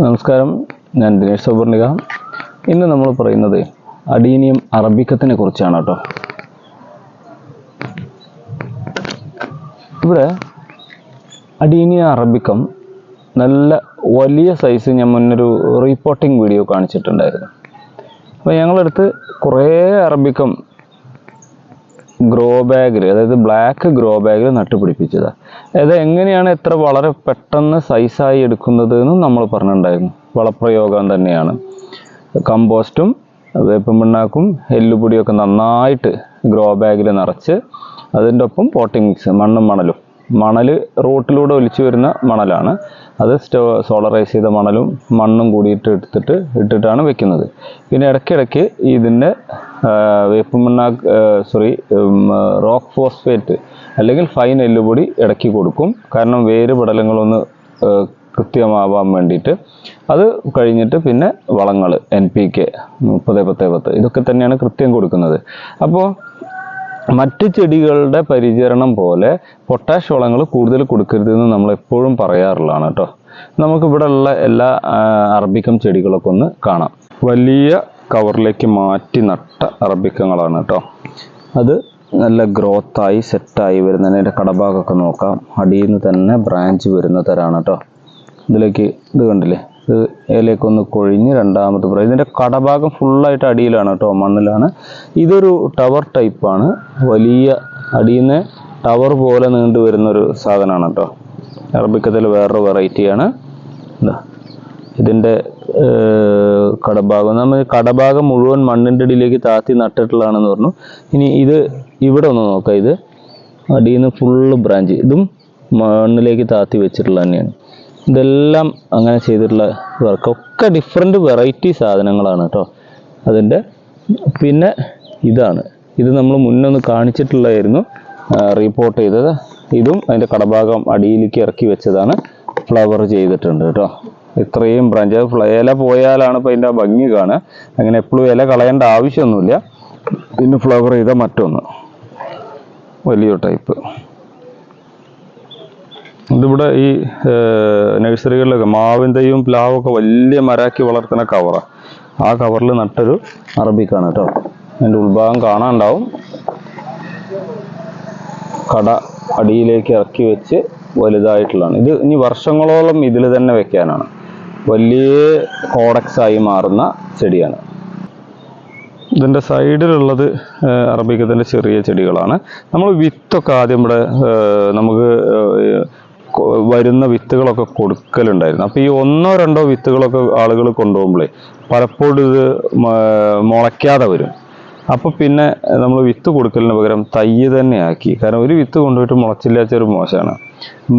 നമസ്കാരം. ഞാൻ ദിനേഷ് സൗപർണിക ഇന്ന് നമ്മൾ പറയുന്നത് അഡീനിയം അറബിക്കത്തിനെ കുറിച്ചാണ് കേട്ടോ. ഇവിടെ അഡീനിയ അറബിക്കം നല്ല വലിയ സൈസ് ഞാൻ മുന്നൊരു റിപ്പോർട്ടിംഗ് വീഡിയോ കാണിച്ചിട്ടുണ്ടായിരുന്നു. അപ്പോൾ ഞങ്ങളടുത്ത് കുറേ അറബിക്കം ഗ്രോ ബാഗിൽ അതായത് ബ്ലാക്ക് ഗ്രോ ബാഗിൽ നട്ടുപിടിപ്പിച്ചതാണ് അതായത് എങ്ങനെയാണ് എത്ര വളരെ പെട്ടെന്ന് സൈസായി എടുക്കുന്നത് എന്നും നമ്മൾ പറഞ്ഞിട്ടുണ്ടായിരുന്നു. വളപ്രയോഗം തന്നെയാണ്. കമ്പോസ്റ്റും വേപ്പം പിണ്ണാക്കും എല്ലുപൊടിയൊക്കെ നന്നായിട്ട് ഗ്രോ ബാഗിൽ നിറച്ച് അതിന്റെ ഒപ്പം പോട്ടിംഗ് മിക്സ് മണ്ണും മണലും. മണൽ റോട്ടിലൂടെ ഒലിച്ചു വരുന്ന മണലാണ്. അത് സ്റ്റോ സോളറൈസ് ചെയ്ത മണലും മണ്ണും കൂടിയിട്ട് എടുത്തിട്ട് ഇട്ടിട്ടാണ് വെക്കുന്നത്. പിന്നെ ഇടയ്ക്കിടയ്ക്ക് ഇതിന്റെ വേപ്പ് മണ്ണാ സോറി റോക്ക് ഫോസ്ഫേറ്റ് അല്ലെങ്കിൽ ഫൈൻ എല്ലുപൊടി ഇടയ്ക്ക് കൊടുക്കും. കാരണം വേര് പടലങ്ങളൊന്ന് കൃത്യമാവാൻ വേണ്ടിയിട്ട്. അത് കഴിഞ്ഞിട്ട് പിന്നെ വളങ്ങൾ എൻ പി കെ മുപ്പത് പത്ത് പത്ത് ഇതൊക്കെ തന്നെയാണ് കൃത്യം കൊടുക്കുന്നത്. അപ്പോൾ മറ്റ് ചെടികളുടെ പരിചരണം പോലെ പൊട്ടാഷ് വളങ്ങൾ കൂടുതൽ കൊടുക്കരുതെന്ന് നമ്മൾ എപ്പോഴും പറയാറുള്ളതാണ് കേട്ടോ. നമുക്കിവിടെ ഉള്ള എല്ലാ അറബിക്കം ചെടികളൊക്കെ ഒന്ന് കാണാം. വലിയ കവറിലേക്ക് മാറ്റി നട്ട അറബിക്കങ്ങളാണ് കേട്ടോ. അത് നല്ല ഗ്രോത്തായി സെറ്റായി വരുന്നതിന്റെ കടഭാഗമൊക്കെ നോക്കാം. അടിയിൽ നിന്ന് തന്നെ ബ്രാഞ്ച് വരുന്ന തരാണ് കേട്ടോ. ഇതിലേക്ക് ഇത് കണ്ടില്ലേ? ഇത് ഒന്ന് കൊഴിഞ്ഞ് രണ്ടാമത്തെ പ്രായം ഇതിന്റെ കടഭാഗം ഫുള്ളായിട്ട് അടിയിലാണ് കേട്ടോ മണ്ണിലാണ്. ഇതൊരു ടവർ ടൈപ്പാണ് വലിയ അടിയിൽ നിന്ന് ടവർ പോലെ നീണ്ടു വരുന്നൊരു സാധനമാണ് കേട്ടോ. അറബിക്കത്തിൽ വേറൊരു വെറൈറ്റിയാണ് എന്താ ഇതിന്റെ കടഭാഗം. നമ്മൾ കടഭാഗം മുഴുവൻ മണ്ണിന്റെ അടിയിലേക്ക് താത്തി നട്ടിട്ടുള്ളതാണെന്ന് പറഞ്ഞു. ഇനി ഇത് ഇവിടെ ഒന്ന് നോക്കാം. ഇത് അടിയിൽ നിന്ന് ഫുള്ള് ബ്രാഞ്ച് ഇതും മണ്ണിലേക്ക് താത്തി വെച്ചിട്ടുള്ള തന്നെയാണ്. ഇതെല്ലാം അങ്ങനെ ചെയ്തിട്ടുള്ള വർക്ക് ഒക്കെ ഡിഫറെന്റ് വെറൈറ്റി സാധനങ്ങളാണ് കേട്ടോ അതിന്റെ പിന്നെ ഇതാണ്. ഇത് നമ്മൾ മുന്നൊന്ന് കാണിച്ചിട്ടുള്ളതായിരുന്നു. റിപ്പോർട്ട് ചെയ്തത്. ഇതും അതിന്റെ കടഭാഗം അടിയിലേക്ക് ഇറക്കി വെച്ചതാണ്. ഫ്ലവർ ചെയ്തിട്ടുണ്ട് കേട്ടോ ഇത്രയും ബ്രാഞ്ച് ഇല പോയാലാണ് ഇപ്പോൾ അതിന്റെ ഭംഗി കാണുക. അങ്ങനെ എപ്പോഴും ഇല കളയേണ്ട ആവശ്യമൊന്നുമില്ല. പിന്നെ ഫ്ലവർ ചെയ്ത മറ്റൊന്ന്. വലിയ ടൈപ്പ് ഇതിവിടെ ഈ നഴ്സറികളിലൊക്കെ മാവിന്റെയും പ്ലാവൊക്കെ വലിയ മരാക്കി വളർത്തുന്ന കവറാണ് ആ കവറിൽ നട്ടൊരു അറബിക്കാണ് കേട്ടോ. അതിന്റെ ഉൾഭാഗം കാണാണ്ടാവും കട അടിയിലേക്ക് ഇറക്കി വെച്ച് വലുതായിട്ടുള്ളതാണ്. ഇത് ഇനി വർഷങ്ങളോളം ഇതിൽ തന്നെ വെക്കാനാണ്. വലിയ കോഡക്സ് ആയി മാറുന്ന ചെടിയാണ്. ഇതിന്റെ സൈഡിലുള്ളത് അറബിക്കത്തിന്റെ ചെറിയ ചെടികളാണ്. നമ്മൾ വിത്തൊക്കെ ആദ്യം ഇവിടെ നമുക്ക് വരുന്ന വിത്തുകളൊക്കെ കൊടുക്കലുണ്ടായിരുന്നു. അപ്പോൾ ഈ ഒന്നോ രണ്ടോ വിത്തുകളൊക്കെ ആളുകൾ കൊണ്ടുപോകുമ്പോഴേ പലപ്പോഴും ഇത് മുളയ്ക്കാതെ വരും. അപ്പോൾ പിന്നെ നമ്മൾ വിത്ത് കൊടുക്കലിന് പകരം തയ്യ് തന്നെ ആക്കി. കാരണം ഒരു വിത്ത് കൊണ്ടുപോയിട്ട് മുളച്ചില്ലാച്ച ഒരു മോശമാണ്.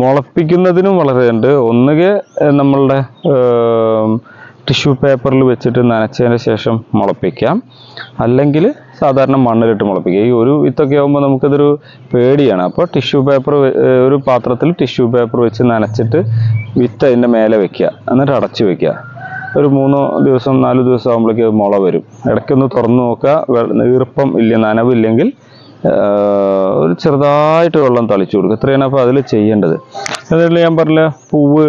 മുളപ്പിക്കുന്നതിനും വളരെ ഉണ്ട് ഒന്നുകിൽ നമ്മളുടെ ടിഷ്യൂ പേപ്പറിൽ വെച്ചിട്ട് നനച്ചതിന് ശേഷം മുളപ്പിക്കാം. അല്ലെങ്കിൽ സാധാരണ മണ്ണിലിട്ട് മുളപ്പിക്കുക. ഈ ഒരു വിത്തൊക്കെ ആകുമ്പോൾ നമുക്കിതൊരു പേടിയാണ്. അപ്പോൾ ടിഷ്യൂ പേപ്പർ ഒരു പാത്രത്തിൽ ടിഷ്യൂ പേപ്പർ വെച്ച് നനച്ചിട്ട് വിത്ത് അതിന്റെ മേലെ വെക്കുക. എന്നിട്ട് അടച്ചു വെക്കുക. ഒരു മൂന്നോ ദിവസം നാല് ദിവസം ആകുമ്പോഴേക്കും മുള വരും. ഇടയ്ക്കൊന്ന് തുറന്നു നോക്കുക. ഈർപ്പം ഇല്ല നനവില്ലെങ്കിൽ ഒരു ചെറുതായിട്ട് വെള്ളം തളിച്ചു കൊടുക്കുക. ഇത്രയാണ് അപ്പോൾ അതിൽ ചെയ്യേണ്ടത്. എന്നിട്ട് ഞാൻ പറഞ്ഞ പൂവ്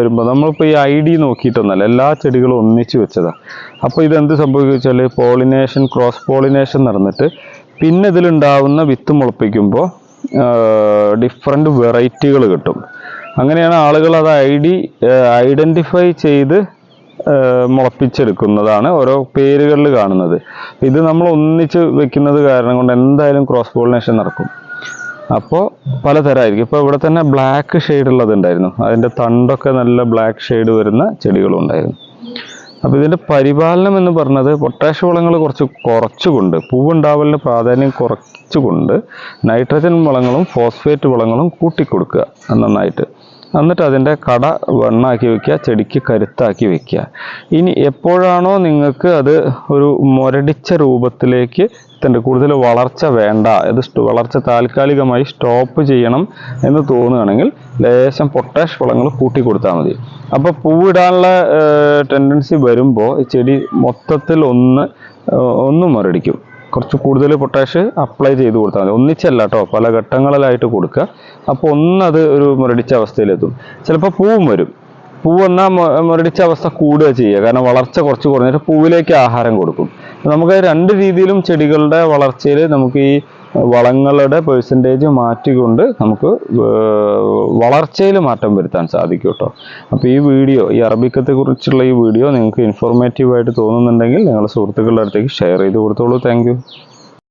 വരുമ്പോൾ നമ്മളിപ്പോൾ ഈ ഐ ഡി നോക്കിയിട്ടൊന്നല്ല എല്ലാ ചെടികളും ഒന്നിച്ച് വെച്ചതാണ് അപ്പോൾ ഇതെന്ത് സംഭവിച്ചാൽ പോളിനേഷൻ ക്രോസ് പോളിനേഷൻ നടന്നിട്ട് പിന്നെ ഇതിലുണ്ടാവുന്ന വിത്ത് മുളപ്പിക്കുമ്പോൾ ഡിഫറെന്റ് വെറൈറ്റികൾ കിട്ടും. അങ്ങനെയാണ് ആളുകൾ അത് ഐ ഡി ഐഡന്റിഫൈ ചെയ്ത് മുളപ്പിച്ചെടുക്കുന്നതാണ് ഓരോ പേരുകളിൽ കാണുന്നത്. ഇത് നമ്മൾ ഒന്നിച്ച് വെക്കുന്നത് കാരണം കൊണ്ട് എന്തായാലും ക്രോസ് പോളിനേഷൻ നടക്കും. അപ്പോൾ പലതരമായിരിക്കും ഇപ്പോൾ ഇവിടെ തന്നെ ബ്ലാക്ക് ഷെയ്ഡ് ഉള്ളതുണ്ടായിരുന്നു അതിന്റെ തണ്ടൊക്കെ നല്ല ബ്ലാക്ക് ഷെയ്ഡ് വരുന്ന ചെടികളും ഉണ്ടായിരുന്നു. അപ്പോൾ ഇതിന്റെ പരിപാലനം എന്ന് പറഞ്ഞത് പൊട്ടാഷ് വളങ്ങൾ കുറച്ച് കുറച്ചുകൊണ്ട് പൂവുണ്ടാവലിന് പ്രാധാന്യം കുറച്ചുകൊണ്ട് നൈട്രജൻ വളങ്ങളും ഫോസ്ഫേറ്റ് വളങ്ങളും കൂട്ടിക്കൊടുക്കുക നന്നായിട്ട്. എന്നിട്ട് അതിന്റെ കട വണ്ണാക്കി വെക്കുക ചെടിക്ക് കരുത്താക്കി വെക്കുക. ഇനി എപ്പോഴാണോ നിങ്ങൾക്ക് അത് ഒരു മുരടിച്ച രൂപത്തിലേക്ക് എത്തേണ്ടത് കൂടുതൽ വളർച്ച വേണ്ട ഇത് വളർച്ച താൽക്കാലികമായി സ്റ്റോപ്പ് ചെയ്യണം എന്ന് തോന്നുകയാണെങ്കിൽ ലേശം പൊട്ടാഷ് വളങ്ങൾ കൂട്ടി കൊടുത്താൽ മതി. അപ്പോൾ പൂവിടാനുള്ള ടെൻഡൻസി വരുമ്പോൾ ചെടി മൊത്തത്തിൽ ഒന്ന് ഒന്ന് മുരടിക്കും. കുറച്ച് കൂടുതൽ പൊട്ടാഷ് അപ്ലൈ ചെയ്ത് കൊടുത്താൽ മതി. ഒന്നിച്ചല്ല കേട്ടോ പല ഘട്ടങ്ങളിലായിട്ട് കൊടുക്കുക. അപ്പോൾ ഒന്നത് ഒരു മുരടിച്ച അവസ്ഥയിലെത്തും. ചിലപ്പോൾ പൂവും വരും. പൂ വന്നാൽ മുരടിച്ച അവസ്ഥ കൂടുക ചെയ്യുക. കാരണം വളർച്ച കുറച്ച് കുറഞ്ഞിട്ട് പൂവിലേക്ക് ആഹാരം കൊടുക്കും. നമുക്ക് രണ്ട് രീതിയിലും ചെടികളുടെ വളർച്ചയിൽ നമുക്ക് ഈ വളങ്ങളുടെ പെർസെന്റേജ് മാറ്റിക്കൊണ്ട് നമുക്ക് വളർച്ചയിൽ മാറ്റം വരുത്താൻ സാധിക്കും കേട്ടോ അപ്പോൾ ഈ വീഡിയോ ഈ അറബിക്കത്തെ കുറിച്ചുള്ള ഈ വീഡിയോ നിങ്ങൾക്ക് ഇൻഫോർമേറ്റീവ് ആയിട്ട് തോന്നുന്നുണ്ടെങ്കിൽ നിങ്ങളുടെ സുഹൃത്തുക്കളുടെ അടുത്തേക്ക് ഷെയർ ചെയ്ത് കൊടുത്തോളൂ. താങ്ക്